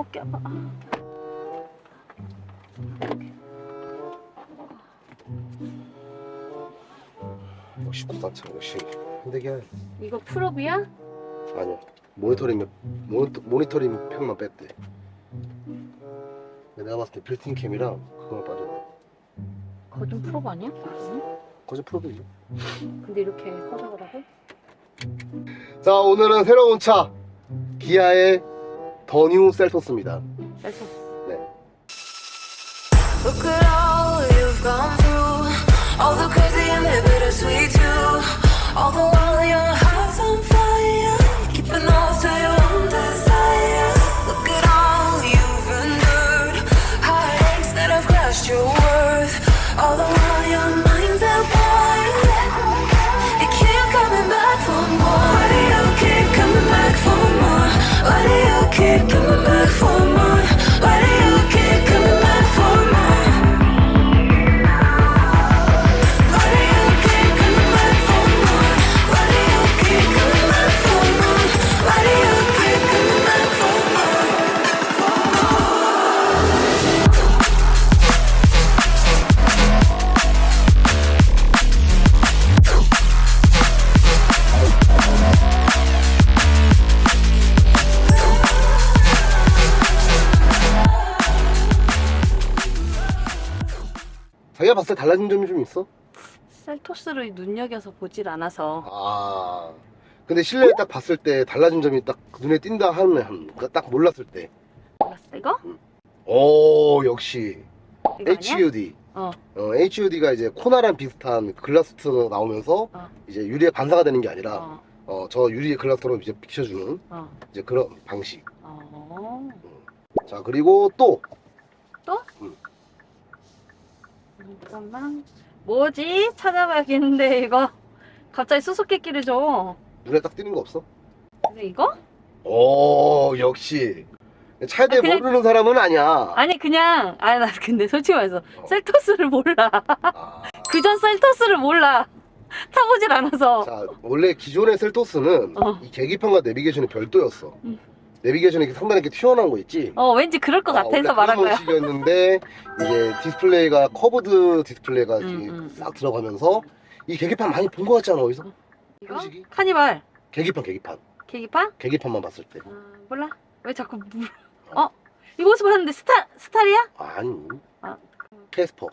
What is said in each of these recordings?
어깨 아파. 아. 역시 국산차 역시 현대기아 이거 풀업이야? 아니야 모니터링 모니터, 모니터링 팩만 뺐대 내가 봤을 때 빌팅 캠이랑 그거만 빠져 그거 좀 풀업 아니야? 거저 프로그램이죠 근데 이렇게 커져가라고? 자 오늘은 새로운 차 기아의 더뉴 셀토스입니다 그래서 Look at all you've gone through. All the crazy and the bittersweet too. All the 자기가 봤을 때 달라진 점이 좀 있어? 셀토스를 눈여겨서 보질 않아서 아 근데 실내에 딱 봤을 때 달라진 점이 딱 눈에 띈다 하면 한- 그러니까 딱 몰랐을 때 몰랐어 이거? 오 역시 이거 아니야? HUD 어. 어, HUD가 이제 코나랑 비슷한 글라스트 나오면서 어. 이제 유리에 반사가 되는 게 아니라 어. 어, 저 유리의 글라스처럼 이제 비춰주는 어. 이제 그런 방식. 어. 자 그리고 또 잠깐만. 뭐지? 찾아봐야겠는데 이거 갑자기 수수께끼를 줘. 눈에 딱 띄는 거 없어? 근데 이거? 오 역시 차에 대해 아, 그냥- 모르는 사람은 아니야. 아니 그냥 아나 근데 솔직히 말해서 어. 셀토스를 몰라. 아, 그전 셀토스를 몰라. 타보질 않아서. 자 원래 기존의 셀토스는 어. 이 계기판과 내비게이션이 별도였어. 음. 내비게이션이 이렇게 상당히 이렇게 튀어나온 거 있지? 어 왠지 그럴 것 아, 같아서 말한 거야. 방식이었는데 이제 디스플레이가 커브드 디스플레이가 음, 이렇게 음. 싹 들어가면서 이 계기판 많이 본 거 같지 않아 어디서? 이거? 형식이? 카니발 계기판 계기판 계기판? 계기판만 봤을 때 아, 몰라. 왜 자꾸 물? 어 이거 어디서 봤는데 스타 스타리야? 아니 아. 캐스퍼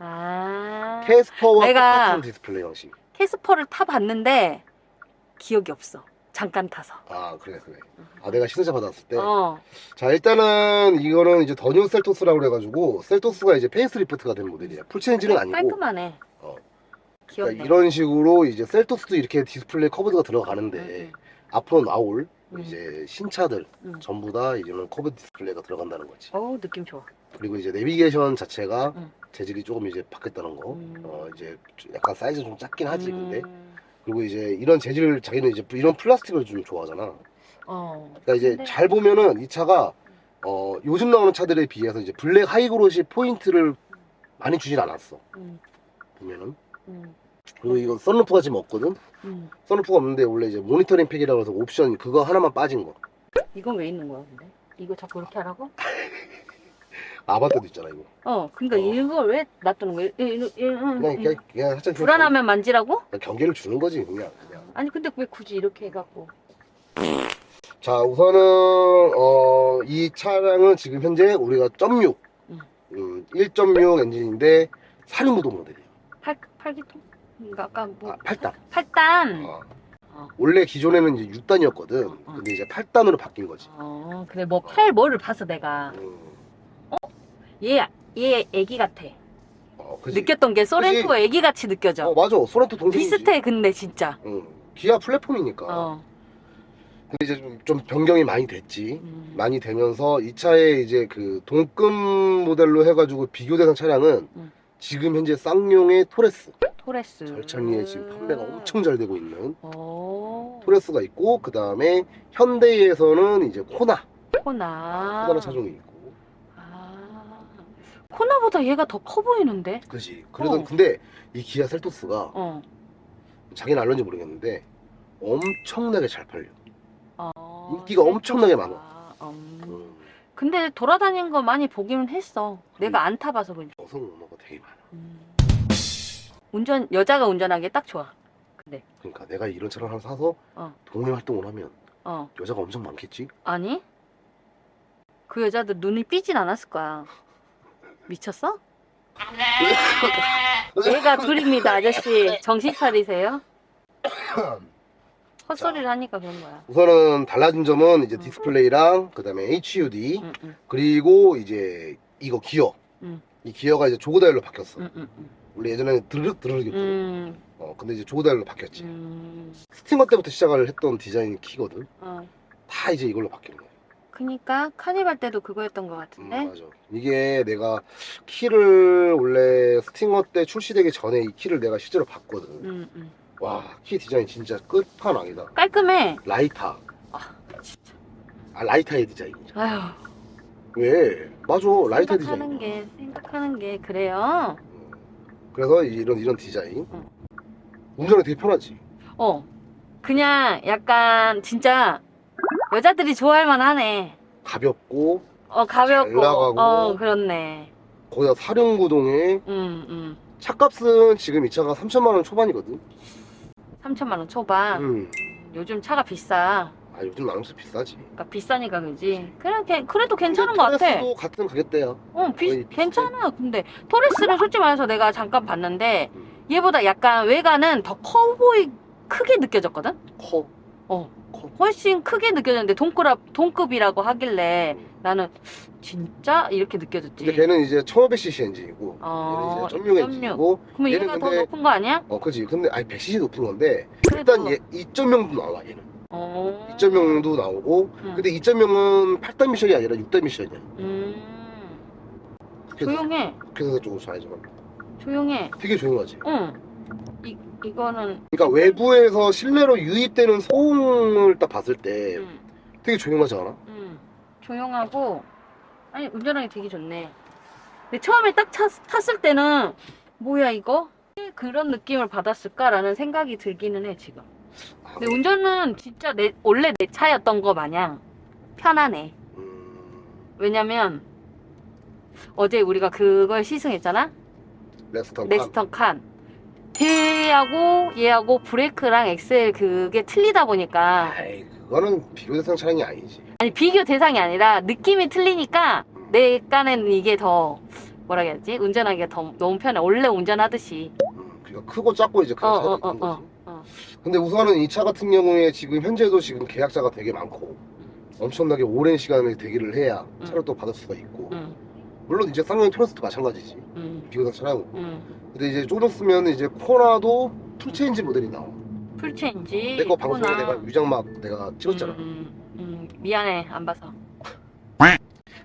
아 캐스퍼와 내가- 똑같은 디스플레이 형식 캐스퍼를 타 봤는데 기억이 없어. 잠깐 타서. 아 그래 그래 아 내가 신호차 받았을 때 어. 자 일단은 이거는 이제 더 뉴 셀토스라고 그래가지고 셀토스가 이제 페이스리프트가 된 모델이야 풀체인지는 아니고 깔끔하네. 어. 귀엽네. 그러니까 이런 식으로 이제 셀토스도 이렇게 디스플레이 커브드가 들어가는데 음, 앞으로 나올 음. 이제 신차들 음. 전부 다 이제는 커브 디스플레이가 들어간다는 거지. 어우 느낌 좋아. 그리고 이제 내비게이션 자체가 음. 재질이 조금 이제 바뀌었다는 거. 음. 어 이제 좀 약간 사이즈 좀 작긴 하지 근데. 음, 그리고 이제 이런 재질을 자기는 이제 이런 플라스틱을 좀 좋아하잖아. 어. 그러니까 이제 근데- 잘 보면은 이 차가 어 요즘 나오는 차들에 비해서 이제 블랙 하이그로시 포인트를 많이 주진 않았어. 음, 보면은. 음, 그리고 이건 썬루프가 지금 없거든. 음. 썬루프가 없는데 원래 이제 모니터링 팩이라고 해서 옵션 그거 하나만 빠진 거. 이건 왜 있는 거야 근데? 이거 자꾸 이렇게 하라고? 아바떼도 있잖아 이거. 어, 그러니까 어. 이걸 왜 놔두는 거야? 이- 이- 이- 이- 그냥 이- 그냥, 그냥 살짝 좀 불안하면 만지라고? 경- 경계를 주는 거지 그냥. 그냥. 아니 근데 왜 굳이 이렇게 해갖고? 자 우선은 어, 이 차량은 지금 현재 우리가 .6 음. 음, 1.6 엔진인데 사륜구동 모델이에요. 팔 팔기통? 그러니까 아까 뭐 아, 8단. 팔단. 어. 어. 원래 기존에는 이제 6단이었거든. 어. 근데 이제 8단으로 바뀐 거지. 어, 근데 뭐팔 뭐를 봐서 내가 음, 얘 얘 애기 같아. 어? 느꼈던 게 소렌토 애기 같이 느껴져. 어 맞아. 소렌토 동생이지. 비슷해 근데 진짜. 응. 기아 플랫폼이니까. 어. 근데 이제 좀, 좀 변경이 많이 됐지. 음. 많이 되면서 이 차에 이제 그 동급 모델로 해가지고 비교 대상 차량은 음. 지금 현재 쌍용의 토레스 토레스. 절찬리에 지금 판매가 엄청 잘 되고 있는 오. 토레스가 있고 그 다음에 현대에서는 이제 코나 코나. 코나라는 차종이 있고 아. 코나보다 얘가 더 커 보이는데? 그지 그래도 어. 근데 이 기아 셀토스가 어. 자기는 알는지 모르겠는데 엄청나게 잘 팔려 어. 인기가 엄청나게 많아. 음. 음. 근데 돌아다니는 거 많이 보기는 했어. 내가 안 타봐서 그래. 여성 오너가 되게 많아. 음. 운전 여자가 운전하기에 딱 좋아. 근데 그러니까 내가 이런 차를 하나 사서 어. 동호회 활동을 하면 어 여자가 엄청 많겠지? 아니 그 여자들 눈이 삐진 않았을 거야. 미쳤어? 얘가 둘입니다, 아저씨. 정신 차리세요. 헛소리를 하니까 그런 거야. 우선은 달라진 점은 음. 이제 디스플레이랑 그다음에 HUD 응, 응, 그리고 이제 이거 기어. 음. 이 기어가 이제 조그 다일로 바뀌었어. 응, 응, 응. 원래 예전에는 드르륵 드르륵이었거든. 음, 어, 근데 이제 조그 다일로 바뀌었지. 음, 스팅어 때부터 시작을 했던 디자인 키거든. 어. 다 이제 이걸로 바뀐 거야. 그니까 카니발 때도 그거였던 것 음, 같은데. 맞아. 이게 내가 키를 원래 스팅어 때 출시되기 전에 이 키를 내가 실제로 봤거든. 음, 음. 와, 키 디자인 진짜 끝판왕이다. 깔끔해. 라이타. 진짜. 아, 라이타의 디자인이죠. 아휴. 왜? 맞아, 라이타 생각하는 디자인. 게 생각하는 게 그래요. 그래서 이런 이런 디자인. 응. 운전이 되게 편하지. 어. 그냥 약간 진짜 여자들이 좋아할 만하네. 가볍고 어 가볍고. 잘 나가고. 어 그렇네. 거기다 사륜구동에 음 음. 차값은 지금 이 차가 3천만 원 초반이거든. 3천만 원 초반. 음. 요즘 차가 비싸. 아 요즘 나눠서 비싸지. 그러니까 비싸니까 그지. 그래 걔- 그래도 괜찮은 것 같아. 도 같은 가격대야. 어 비, 거의 비슷해. 괜찮아. 근데 토레스는 솔직히 말해서 내가 잠깐 봤는데 음. 얘보다 약간 외관은 더 커 보이 크게 느껴졌거든. 커. 어. 커. 훨씬 크게 느껴졌는데 동급 동급이라고 하길래 음. 나는 진짜 이렇게 느껴졌지. 근데 걔는 이제 1500cc 엔진이고 어, 얘는 이제 16 1.6. 엔진이고 그러면 얘는 얘가 더 근데- 높은 거 아니야? 어 그지 근데 아니 100cc 높은 건데 그래도 일단 얘 2.0도 나와 얘는 어. 2.0도 나오고 음. 근데 2.0은 8단 미션이 아니라 6단 미션이야 음. 그래서 조용해. 그래서 조금 잘하지만 조용해. 되게 조용하지 응. 이 이거는 그러니까 외부에서 실내로 유입되는 소음을 딱 봤을 때 음, 되게 조용하지 않아? 음. 조용하고 아니 운전하기 되게 좋네. 근데 처음에 딱 탔, 탔을 때는 뭐야 이거? 그런 느낌을 받았을까라는 생각이 들기는 해 지금. 아, 근데 운전은 진짜 내 원래 내 차였던 거 마냥 편하네. 음, 왜냐면 어제 우리가 그걸 시승했잖아. 렉스턴 넥스턴 칸. 걔하고 얘하고 브레이크랑 엑셀 그게 틀리다 보니까. 아이 그거는 비교 대상 차량이 아니지. 아니 비교 대상이 아니라 느낌이 틀리니까 음, 내 깐에는 이게 더 뭐라 해야지? 운전하기가 더 너무 편해. 원래 운전하듯이. 음, 그러니까 크고 작고 이제 그런 어, 차이가 어, 있는 어, 거지. 어, 어. 근데 우선은 이 차 같은 경우에 지금 현재도 지금 계약자가 되게 많고 엄청나게 오랜 시간을 대기를 해야 음. 차를 또 받을 수가 있고 음, 물론 이제 쌍용 토레스도 마찬가지지. 음, 비교상 차량이고 음. 근데 이제 조금 쓰면 이제 코나도 풀체인지 모델이 나와. 풀체인지 내 거 방송에 있구나. 내가 유장막 내가 찍었잖아. 음, 음, 음, 미안해 안 봐서.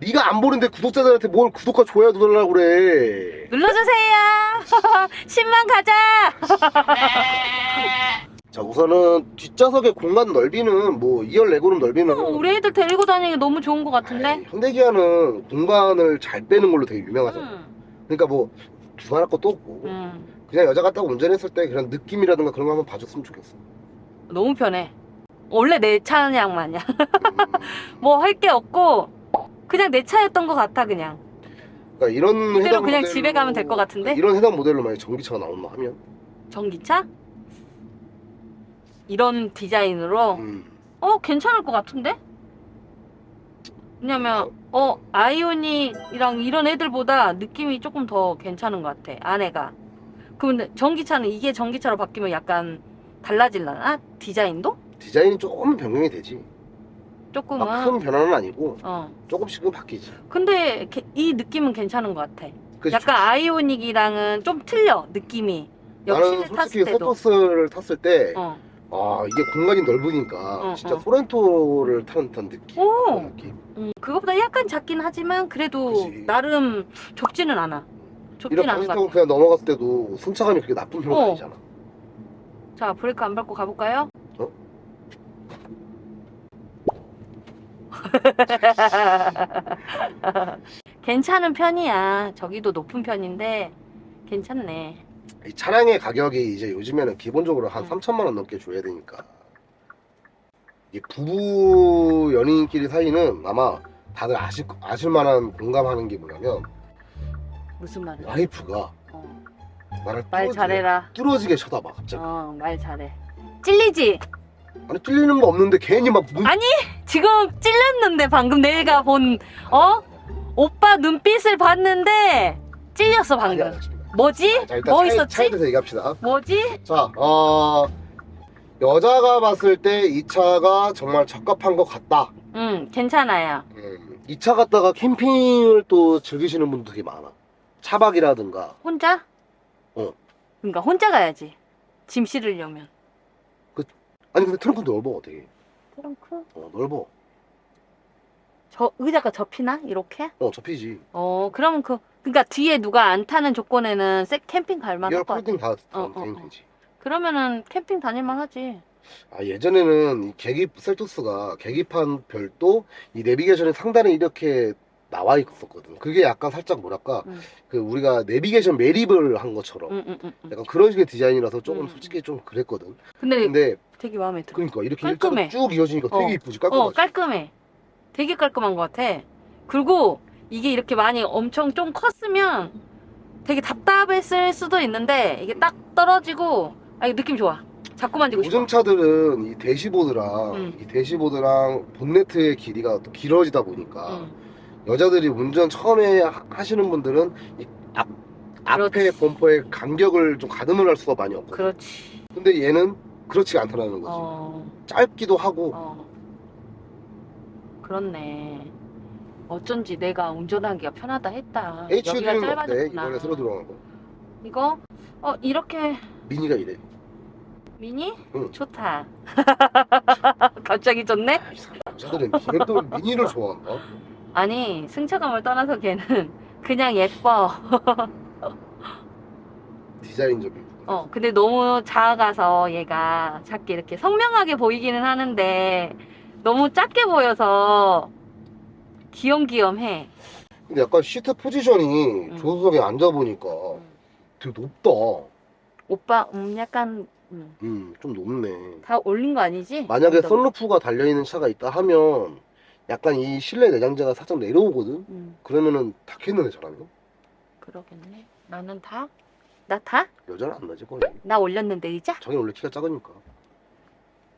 네가 안 보는데 구독자들한테 뭘 구독과 좋아요 눌러라고 그래. 눌러주세요. 10만 가자. 자 우선은 뒷좌석의 공간 넓이는 뭐 2열 레그룸 넓이는 어, 우리 애들 데리고 다니기 너무 좋은 것 같은데? 아이, 현대 기아는 공간을 잘 빼는 걸로 되게 유명하잖아. 음, 그러니까 뭐 두말할 것도 없고 음. 그냥 여자가 딱 운전했을 때 그런 느낌이라든가 그런 거 한번 봐줬으면 좋겠어 너무 편해 원래 내 차량 마냥 음, 뭐할 게 없고 그냥 내 차였던 것 같아 그냥 그러니까 이런 이대로 해당 그냥 모델로- 집에 가면 될것 같은데? 이런 해당 모델로 만약 전기차가 나온다 하면 전기차? 이런 디자인으로 음, 어 괜찮을 것 같은데? 왜냐면 어 아이오닉이랑 이런 애들보다 느낌이 조금 더 괜찮은 것 같아 안에가 그런데 전기차는 이게 전기차로 바뀌면 약간 달라질라나? 디자인도? 디자인이 조금 변경이 되지 조금은 막 큰 변화는 아니고 어 조금씩은 바뀌지 근데 이 느낌은 괜찮은 것 같아 그치, 약간 좋지. 아이오닉이랑은 좀 틀려 느낌이 나는 역시를 솔직히 탔을 때도 세토스를 탔을 때 어. 아 이게 공간이 넓으니까 어, 진짜 어. 소렌토를 타는 듯한 느낌 오! 그런 느낌 음, 그거보다 약간 작긴 하지만 그래도 그치. 나름 좁지는 않아. 좁지는 이런 않은 것 바지타고 같아. 그냥 넘어갔을 때도 승차감이 그렇게 나쁜 편은 어. 아니잖아 자, 브레이크 안 밟고 가볼까요? 어? 괜찮은 편이야. 저기도 높은 편인데 괜찮네. 이 차량의 가격이 이제 요즘에는 기본적으로 한 음. 3천만 원 넘게 줘야 되니까 이 부부 연인끼리 사이는 아마 다들 아실 아실 만한 공감하는 게 뭐냐면 무슨 말이야? 와이프가 어, 나를 말 뚫어지게, 잘해라. 뚫어지게 쳐다봐 갑자기. 어, 말 잘해. 찔리지? 아니 뚫리는 거 없는데 괜히 막 눈. 아니, 지금 찔렸는데 방금 내가 본 어? 오빠 눈빛을 봤는데 찔렸어 방금. 아니, 아니. 뭐지? 자, 일단 뭐 차에, 있었지? 차에 대해서 얘기합시다. 뭐지? 자, 어, 여자가 봤을 때 이 차가 정말 적합한 것 같다. 응, 괜찮아요. 음, 이 차 갖다가 캠핑을 또 즐기시는 되게 많아. 차박이라든가. 혼자? 어. 그러니까 혼자 가야지. 짐 실으려면. 아니 근데 트렁크 넓어 되게. 트렁크? 어 넓어. 저 의자가 접히나? 이렇게? 어 접히지. 어, 그러면 그 그러니까 뒤에 누가 안 타는 조건에는 세 캠핑 갈 만할 이어 것 같아. 폴딩 다 어, 다 어, 어. 되지. 그러면은 캠핑 다닐만 하지. 아 예전에는 이 계기 셀토스가 계기판 별도 이 내비게이션의 상단에 이렇게 나와 있었거든. 그게 약간 살짝 뭐랄까 응. 그 우리가 내비게이션 매립을 한 것처럼 응, 응, 응, 응. 약간 그런 식의 디자인이라서 조금 음. 솔직히 좀 그랬거든. 근데 근데 되게 마음에 들어. 그러니까 이렇게 깔끔해. 일자로 쭉 이어지니까 되게 어. 이쁘지 어, 깔끔하지. 깔끔해. 되게 깔끔한 것 같아. 그리고 이게 이렇게 많이 엄청 좀 컸으면 되게 답답했을 수도 있는데 이게 딱 떨어지고 아 이거 느낌 좋아. 자꾸 만지고 싶어. 요즘 차들은 이 대시보드랑 음. 이 대시보드랑 본네트의 길이가 또 길어지다 보니까 응. 여자들이 운전 처음에 하- 하시는 분들은 이 앞, 앞에 그렇지. 범퍼의 간격을 좀 가늠을 할 수가 많이 없거든. 그렇지. 근데 얘는 그렇지가 않다는 거지. 어, 짧기도 하고 어. 그렇네. 어쩐지 내가 운전하기가 편하다 했다. 여기가 HUD는 어때? 짧아졌구나. 이번에 새로 들어간 거. 이거 어 이렇게 미니가 이래. 미니? 응. 좋다. 갑자기 좋네? 아, 이 사람 여자들은 걔또 미니를 좋아한다. 아니 승차감을 떠나서 걔는 그냥 예뻐. 디자인적인 부분. 어 근데 너무 작아서 얘가 작게 이렇게 선명하게 보이기는 하는데 너무 작게 보여서 귀염귀염해. 근데 약간 시트 포지션이 음. 조수석에 앉아보니까 되게 높다. 오빠 음 약간 음, 음, 좀 높네. 다 올린 거 아니지? 만약에. 썬루프가 달려있는 차가 있다 하면 약간 이 실내 내장재가 살짝 내려오거든? 음 그러면은 닿겠는데 잘하는 거? 그러겠네. 나는 다? 나 다? 여자는 안 나지 거의. 나 올렸는데 의자? 자기 원래 키가 작으니까. 어?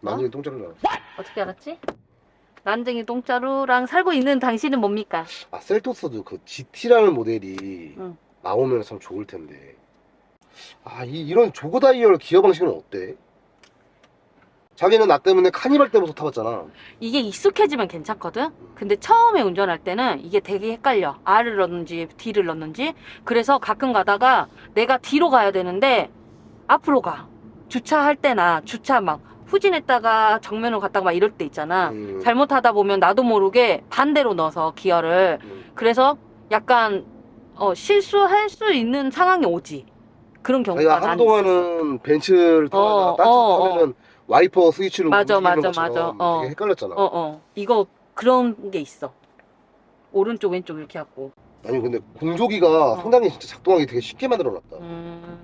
나중에 똥자를 나. 어떻게 알았지? 난쟁이 똥자루랑 살고 있는 당신은 뭡니까? 아 셀토스도 그 GT라는 모델이 응. 나오면 참 좋을 텐데. 아 이, 이런 조거 다이얼 기어 방식은 어때? 자기는 나 때문에 카니발 때부터 타봤잖아. 이게 익숙해지면 괜찮거든? 근데 처음에 운전할 때는 이게 되게 헷갈려. R을 넣는지 D를 넣는지. 그래서 가끔 가다가 내가 뒤로 가야 되는데 앞으로 가. 주차할 때나 주차 막 후진했다가 정면으로 갔다가 막 이럴 때 있잖아. 음, 잘못하다 보면 나도 모르게 반대로 넣어서 기어를. 음. 그래서 약간 어, 실수할 수 있는 상황이 오지. 그런 경우가 자기가 많이 한동안은 벤츠를 어, 타다가 어, 따뜻하면은 와이퍼 스위치로 맞아, 맞아, 맞아. 어. 되게 헷갈렸잖아. 어, 어. 이거 그런 게 있어. 오른쪽, 왼쪽 이렇게 하고. 아니 근데 공조기가 어. 상당히 진짜 작동하기 되게 쉽게 만들어놨다. 음,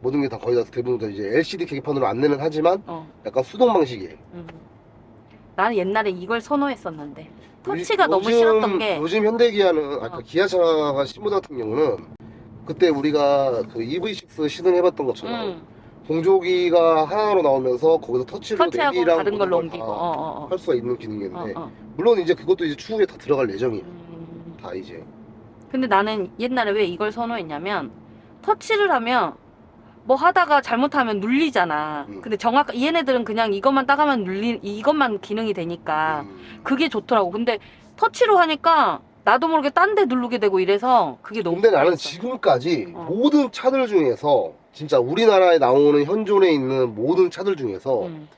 모든 게 다 거의 다 대부분 다 이제 LCD 계기판으로 안내는 하지만 어. 약간 수동 방식이에요. 음. 나는 옛날에 이걸 선호했었는데. 터치가 요즘- 너무 싫었던 게. 요즘 현대기아는 아까 어. 기아차가 신모델 같은 경우는 그때 우리가 그 EV6 시승해봤던 것처럼 음, 공조기가 하나로 나오면서 거기서 터치로 터치하고 내비랑 다른 걸로 모든 옮기고. 걸 어, 다 어, 어. 할 수가 있는 어, 기능인데 어. 물론 이제 그것도 이제 추후에 다 들어갈 예정이에요. 음. 다 이제 근데 나는 옛날에 왜 이걸 선호했냐면 터치를 하면 뭐 하다가 잘못하면 눌리잖아. 음. 근데 정확 얘네들은 그냥 이것만 따가면 눌리 이것만 기능이 되니까 음. 그게 좋더라고. 근데 터치로 하니까 나도 모르게 딴 데 누르게 되고 이래서 그게 너무 근데 나는 좋았어. 지금까지 어. 모든 차들 중에서 진짜 우리나라에 나오는 현존에 있는 모든 차들 중에서 음.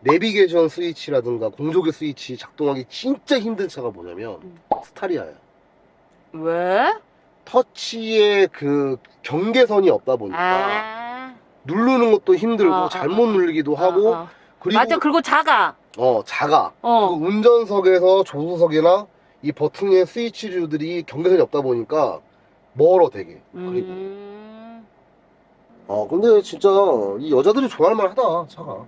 내비게이션 스위치라든가 공조기 스위치 작동하기 진짜 힘든 차가 뭐냐면 음. 스타리아야. 왜? 터치의 그 경계선이 없다 보니까 아. 누르는 것도 힘들고 어, 어, 잘못 어. 누르기도 하고 어, 어. 그리고 맞아. 그리고 작아. 어 작아. 어. 그 운전석에서 조수석이나 이 버튼의 스위치류들이 경계선이 없다 보니까 멀어 되게. 그리고 음. 어 근데 진짜 이 여자들이 좋아할 만하다 차가.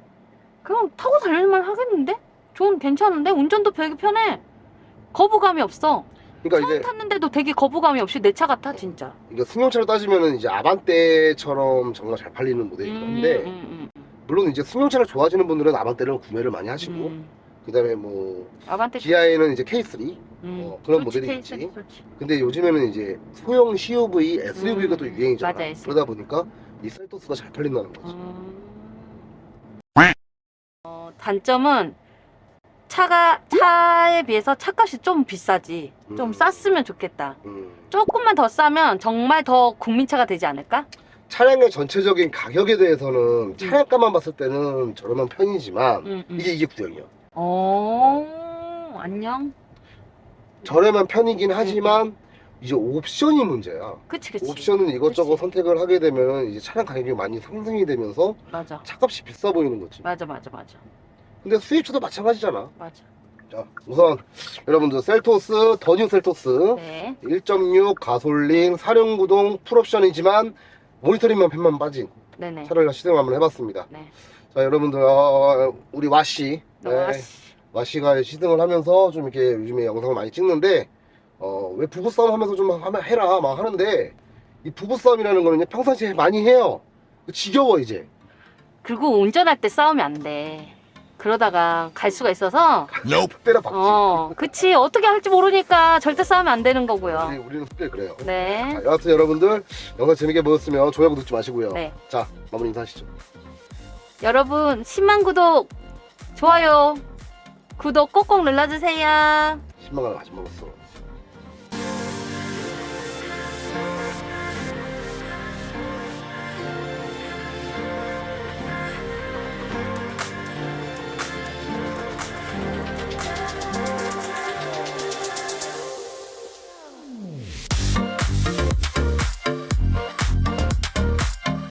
그럼 타고 다닐만 하겠는데? 좋은 괜찮은데? 운전도 되게 편해. 거부감이 없어. 그러니까 처음 이제 탔는데도 되게 거부감이 없이 내 차 같아 진짜. 이거 승용차로 따지면은 이제 아반떼처럼 정말 잘 팔리는 건데 음, 음, 음, 물론 이제 승용차를 좋아하시는 분들은 아반떼를 구매를 많이 하시고 음. 그다음에 뭐 아반떼 기아에는 이제 K3 음, 어, 그런 좋지, 모델이 케이스는 있지. 좋지. 근데 요즘에는 이제 소형 CUV, SUV가 음, 또 유행이잖아 맞아, SUV. 그러다 보니까 이 셀토스가 잘 팔린다는 거지 음. 어, 단점은 차가 차에 비해서 차값이 좀 비싸지. 좀 음. 쌌으면 좋겠다. 음. 조금만 더 싸면 정말 더 국민차가 되지 않을까? 차량의 전체적인 가격에 대해서는 차량값만 봤을 때는 저렴한 편이지만 음, 음. 이게 이게 구형이야 어, 안녕. 저렴한 편이긴 하지만 이제 옵션이 문제야 그치, 그치. 옵션은 이것저것 그치. 선택을 하게 되면 이제 차량 가격이 많이 상승이 되면서 맞아. 차값이 비싸 보이는 거지 맞아, 맞아, 맞아. 근데 수입차도 마찬가지잖아 맞아. 자 우선 여러분들 셀토스 더뉴 셀토스 네. 1.6 가솔린 사륜구동 풀옵션이지만 모니터링만 펜만 빠진 네네. 차를 시승 한번 해봤습니다 네. 자 여러분들 어, 우리 와씨 네, 와, 와씨가 시승을 하면서 좀 이렇게 요즘에 영상을 많이 찍는데 어, 왜 부부싸움 하면서 좀 하면 해라 막 하는데 이 부부싸움이라는 거는 평상시에 많이 해요 지겨워 이제 그리고 운전할 때 싸우면 안 돼. 그러다가 갈 수가 있어서, 때려 박지 어, 그치. 어떻게 할지 모르니까 절대 싸우면 안 되는 거고요. 우리, 우리는 특별히 그래요 네. 자, 여하튼 여러분들 영상 재밌게 보셨으면 좋아요 누르지 마시고요 네. 자 마무리 인사하시죠 여러분, 10만 구독, 좋아요, 구독 꼭꼭 눌러주세요. 10만 원 아직 먹었어